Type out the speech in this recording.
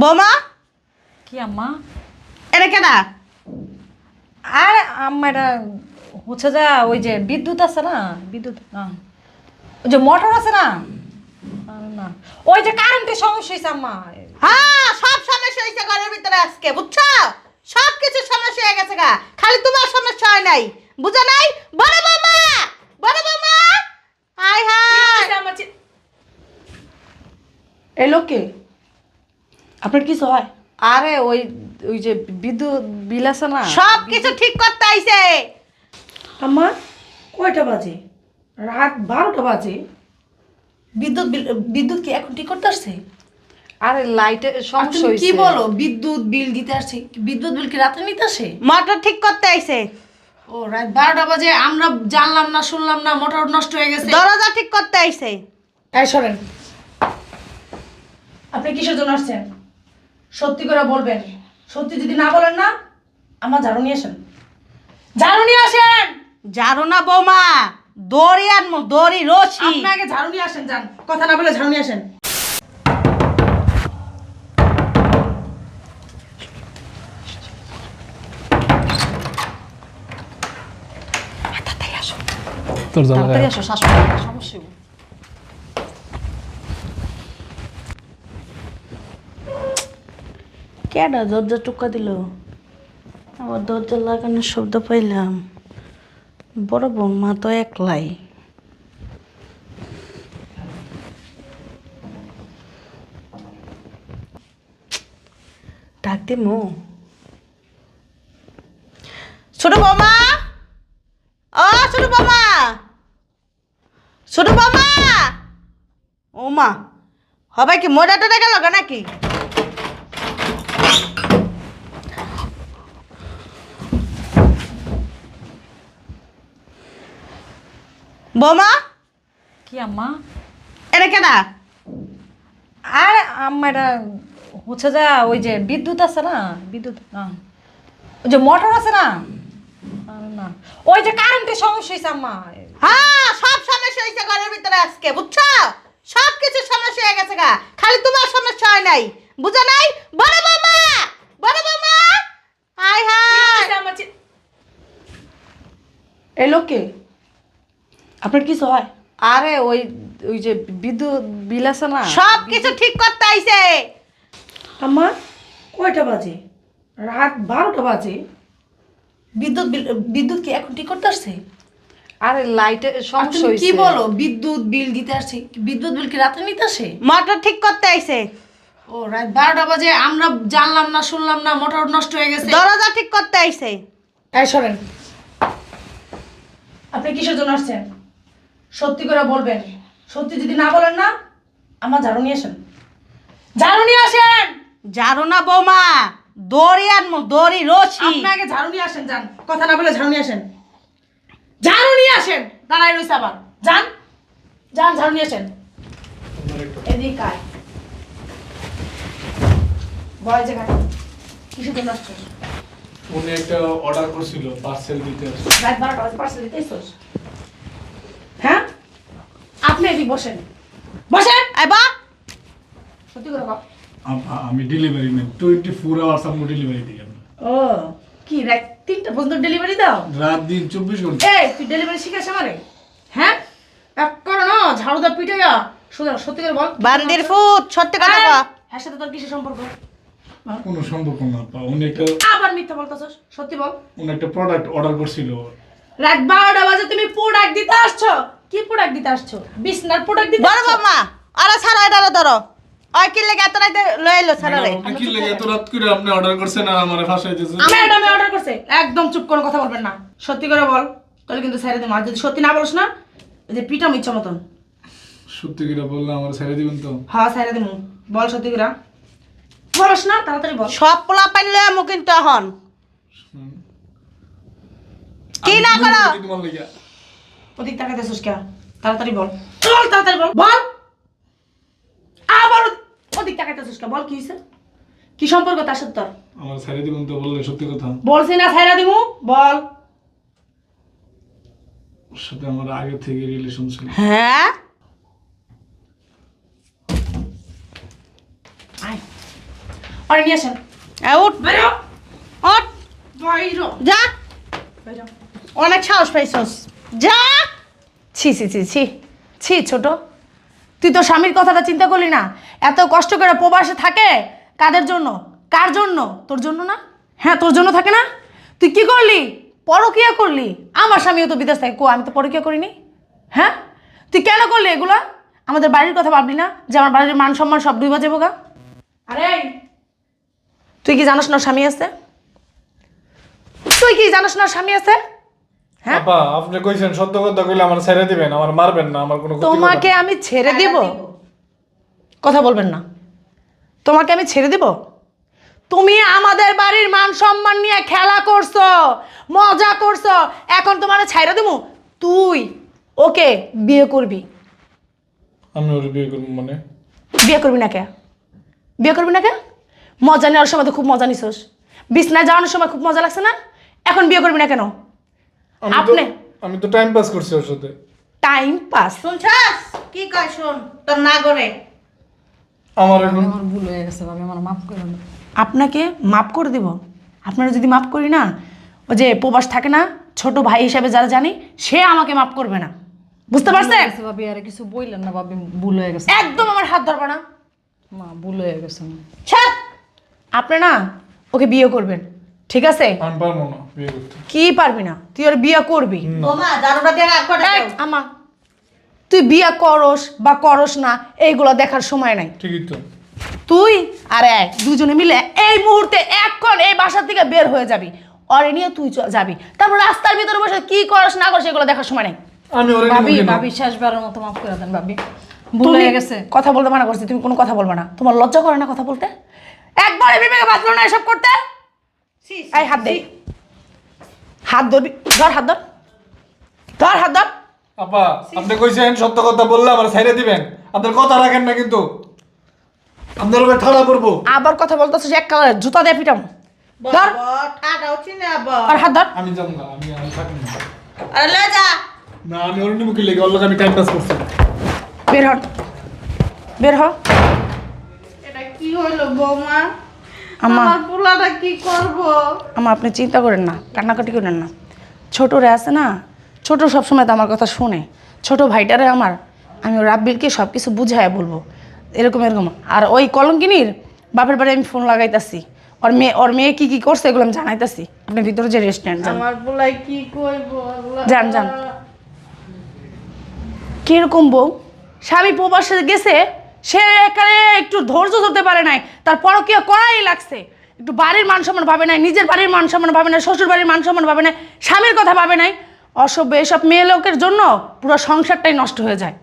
বৌমা? কি আম্মা? এটা কেডা? আরে আম্মা এটা হচ্ছে যা ওই যে বিদ্যুৎ আছে না? বিদ্যুৎ ওই যে মোটর আছে না? না। ওই যে কারেন্টের সমস্যা হয়েছে আম্মা। হ্যাঁ সব সমস্যা হয়েছে ঘরের ভিতরে আজকে বুঝছ? সব কিছু সমস্যা হয়ে গেছে গা। খালি তোমার সমস্যা হয় নাই। বুঝো নাই? বড় বৌমা! বড় বৌমা! হাই হাই এই লোককে আপনার কিছু হয়? আরে ওই ওই যে বিদ্যুৎ বিল আছে না সব কিছু ঠিক করতে আইছে। আমার কয়টা বাজে? রাত বারোটা বাজে। বিদ্যুৎ বিল বিদ্যুৎ কি এখন ঠিক করতে আসছে? আরে লাইটের সমস্যা কি বলো বিদ্যুৎ বিল দিতে আসছে? বিদ্যুৎ বিল কি রাতে নিতে আসে? মোটর ঠিক করতে আইছে। ও রাত বারোটা বাজে আমরা জানলাম না শুনলাম না মোটর নষ্ট হয়ে গেছে। দরজা ঠিক করতে আইছে। এই সরেন। আপনি কিসের জন্য আসছেন? সত্যি করে বলবেন। সত্যি যদি না বলেন না আমার ঝাড়ু নিয়ে আসেন। ঝাড়ু নিয়ে আসেন! জানো না বৌমা দড়ি আনমু দড়ি রশি। আপনি আগে ঝাড়ু নিয়ে আসেন যান। কথা না বলে ঝাড়ু নিয়ে আসেন। তোর তাড়াতাড়ি আসো শাশুড়ি। সমস্যা কেডা দরজা টুকা দিল? আবার দরজা লাগানোর শব্দ পাইলাম। বড় বৌমা তো একলাই। ডাক দিমু ছোট বৌমা! ও, ছোট বৌমা! ছোট বৌমা! ও মা, হবে কি মোটা টোটা গেল নাকি? বৌমা? কি আম্মা? এটা কেডা? আরে আম্মা এটা হচ্ছে যা ওই যে বিদ্যুৎ আছে না? বিদ্যুৎ ওই যে মোটর আছে না? না। ওই যে কারেন্টের সমস্যা হয়েছে আম্মা। হ্যাঁ সব সমস্যা হয়েছে ঘরের ভিতরে আজকে বুঝছ? সব কিছু সমস্যা হয়ে গেছে গা। খালি তোমার সমস্যা হয় নাই। বুঝো নাই? বড় বৌমা! বড় বৌমা! হাই হাই! এই লোককে আপনার কিছু হয়? আরে ওই ওই যে বিদ্যুৎ বিল আছে না সব কিছু ঠিক করতে আইছে। আমার কয়টা বাজে? রাত বারোটা বাজে। বিদ্যুৎ বিল বিদ্যুৎ কি এখন ঠিক করতে আসছে? আরে লাইটের আর সমস্যা কি বলো বিদ্যুৎ বিল দিতে আসছে? বিদ্যুৎ বিল কি রাতে নিতে আসে? মোটর ঠিক করতে আইছে। ও রাত বারোটা বাজে আমরা জানলাম না শুনলাম না মোটর নষ্ট হয়ে গেছে। দরজা ঠিক করতে আইছে। এই সরেন। আপনি কিসের জন্য আসছেন? সত্যি করে বলবেন। সত্যি যদি না বলেন না আমার ঝাড়ু নিয়ে আসেন। ঝাড়ু নিয়ে আসেন! জানো না বৌমা দড়ি আনমু দড়ি রশি। আপনি আগে ঝাড়ু নিয়ে আসেন যান। কথা না বলে ঝাড়ু নিয়ে আসেন। ঝাড়ু নিয়ে আসেন! দাঁড়াই রয়েছে আবার। যান যান ঝাড়ু নিয়ে আসেন। এদিকে আয়। বয় কিসের জন্য আসছেন? উনি একটা অর্ডার করছিল পার্সেল দিতে আসছে। রাত বারোটা পার্সেল দিতে? আপনি এদিকে বসেন। বসেন। আইবা সত্যি করে বল। আম- আমি ডেলিভারি নেই। টোয়েন্টি ফোর আওয়ার্স আমি ডেলিভারি দিই ও কি রাত তিনটা পর্যন্ত ডেলিভারি দাও? রাত দিন চব্বিশ ঘণ্টা। এই তুই ডেলিভারি শিখাস আমারে। হ্যাঁ? এক করো না ঝাড়ুদার পিঠে যা সোজা সত্যি করে বল। বান্দির ফুট সত্যি কথা কও। হ্যাঁ সাথে তোর কিসের সম্পর্ক? কোনো সম্পর্ক না পা উনি একটা আবার মিথ্যা বলতেছস। সত্যি বল। উনি একটা প্রোডাক্ট অর্ডার করছিল। রাত বারোটা বাজে তুমি প্রোডাক্ট দিতে আসছো। কি প্রোডাক্ট দিতে আসছো? বিছনার প্রোডাক্ট দিতে বড়? বৌমা আরে ছাড়ো এটা ধরো। ওই কি লেগে এত রাইতে লয়ে এলো ছাড়ো রে? কি লেগে এত রাত করে আপনি অর্ডার করছেন আর আমার ফাঁসাইতেছেন? ম্যাডামে অর্ডার করছে। একদম চুপ করে কথা বলবেন না। সত্যি করে বল তাহলে কিন্তু ছেড়ে দেবো। আর যদি সত্যি না বলিস না এই যে পিটাম ইচ্ছা মতন। সত্যি করে বললে আমার ছেড়ে দিবেন তো? হ্যাঁ ছেড়ে দেবো বল সত্যি করে। বলস না তাড়াতাড়ি বল। সব পোলা পাইন লয়ে আমু কিন্তু এখন। কি না আমি করো? ওদিক তাকাইতেছিস কে? তাড়াতাড়ি বল। চল তাড়াতাড়ি বল বল। আবার ওদিক তাকাইতেছিস কে? বল কি হয়েছে? কি সম্পর্ক তার সাথে তোর? আমার দিবেন তো বললে সত্যি কথা। বলছি না দিমু বল। ওর সাথে আমার আগে থেকে রিলেশন ছিল। হ্যাঁ? আয়। আর নিয়ে আসেন। এ, উঠ। বেরো উঠ। বাইরো যা। অনেক সাহস পাইছস। যা! ছি ছি ছি ছি ছি, ছোট। তুই তো স্বামীর কথাটা চিন্তা করলি না? এত কষ্ট করে প্রবাসে থাকে? কাদের জন্য? কার জন্য? তোর জন্য না? হ্যাঁ তোর জন্য থাকে না? তুই কি করলি? পরকিয়া করলি? আমার স্বামীও তো বিদেশ থাকে। কো, আমি তো পরকিয়া করিনি। হ্যাঁ? তুই কেন করলি এগুলা? আমাদের বাড়ির কথা ভাবলি না যে আমার বাড়ির মান সম্মান সব ডুবা যাব গা? আরে তুই কি জানোস না স্বামী আছে? তুই কি জানোস না স্বামী আছে? হ্যাঁ? আপা আপনি কইছেন সত্য কথা কইলে আমার ছেড়ে দিবেন আমার মারবেন না আমার কোনো না। তোমাকে আমি ছেড়ে দিব? কথা বলবেন না। তোমাকে আমি ছেড়ে দিব? তুমি আমাদের বাড়ির মান সম্মান নিয়ে খেলা করছ মজা করছ এখন তোমার ছাইরা দেবো তুই ওকে বিয়ে করবি। আমি ওর বিয়ে করব মানে? বিয়ে করবি না কে? বিয়ে করবি না কে? মজা নেওয়ার সময় তো খুব মজা নিছোস। বিছনায় যাওয়ানোর সময় খুব মজা লাগছে না? এখন বিয়ে করবি না কেন? আপনি? আমি তো টাইম পাস করছি ওর সাথে। টাইম পাস শুনছাস? কি কয় শোন? তোর না করে। আমার এখন আমার ভুল হয়ে গেছে ভাবি আমার মাফ করে দেন আপনাকে মাফ করে দিব? আপনারা যদি মাফ করি না ও যে প্রবাস থাকে না ছোট ভাই হিসাবে যারা জানি সে আমাকে মাফ করবে না। বুঝতে পারছেন? ভাবি আর কিছু বললেন না ভাবি ভুল হয়ে গেছে। একদম আমার হাত ধরবে না। মা ভুল হয়ে গেছে। ছাড়! আপনি না ওকে বিয়ে করবেন। ঠিক আছে? আমি পারব না বিয়ে করতে। কি পারবি না? তুই ওর বিয়ে করবি? দারুটা দিয়ে আমা। তুই বিয়ে করস বা করস না এইগুলো দেখার সময় নাই। ঠিকই তো। তুই আর এক দুজনে মিলে এই মুহূর্তে এক্ষণ এই বাসা থেকে বের হয়ে যাবি। অরে নিয়ে তুই যাবি। তারপর রাস্তার ভিতরে বসে কি করস না করস এগুলো দেখার সময় নাই। আমি ওরে ভাবি শেষবারের মতো মাফ করে দেন ভাবি। ভুল হয়ে গেছে। কথা বলতে মানা করছি তুমি কোনো কথা বলবে না। তোমার লজ্জা করে না কথা বলতে? একবারে বিবেকে বাঁচলো না এসব করতে? এই হাত দে। হাত ধরবি ধর হাত ধর। ধর হাত ধর। আপা আপনি কইছেন সত্য কথা বললে আমার ছেড়ে দিবেন। আপনার কথা রাখেন না কিন্তু। আপনার ওকে ঠাড়া করব। আবার কথা বলতেছিস এক কালার জুতা দিয়ে পিটাম। ধর। ঠাডা উঠি না আর হাত ধর। আমি যাব না আমি আমি থাকি না। আরে লয়ে যা। না আমি ওর নিবো কি লেগে ওর আমি টাইম পাস করছি। বের হ। বের হ। এটা কি হইল বৌমা? আমার পোলাটা কি করব? আমা আপনি চিন্তা করেন না কান্নাকাটি করেন না। ছোট রে আছে না ছোট সবসময় তো আমার কথা শুনে। ছোট ভাইটারে আমার আমি রাব্বিলকে সব কিছু বুঝায় বলব। এরকম এরকম। আর ওই কলঙ্কিনীর বাপের বাড়ি আমি ফোন লাগাইতাছি। ওর মেয়ে ওর মেয়ে কি কি করছে এগুলো আমি জানাইতাছি। আপনি ভিতরে যে রেস্টুরেন্ট যান। আমার কি কইব যান, যান। কীরকম বউ? স্বামী প্রবাসে গেছে সে এখানে একটু ধৈর্য ধরতে পারে নাই, তার পরকীয় করাই লাগছে। একটু বাড়ির মান সম্মান ভাবে নাই, নিজের বাড়ির মান সম্মান ভাবে নাই, শ্বশুর বাড়ির মান সম্মান ভাবে নাই, স্বামীর কথা ভাবে নাই। অসভ্য এসব মেয়ে লোকের জন্য পুরো সংসারটাই নষ্ট হয়ে যায়।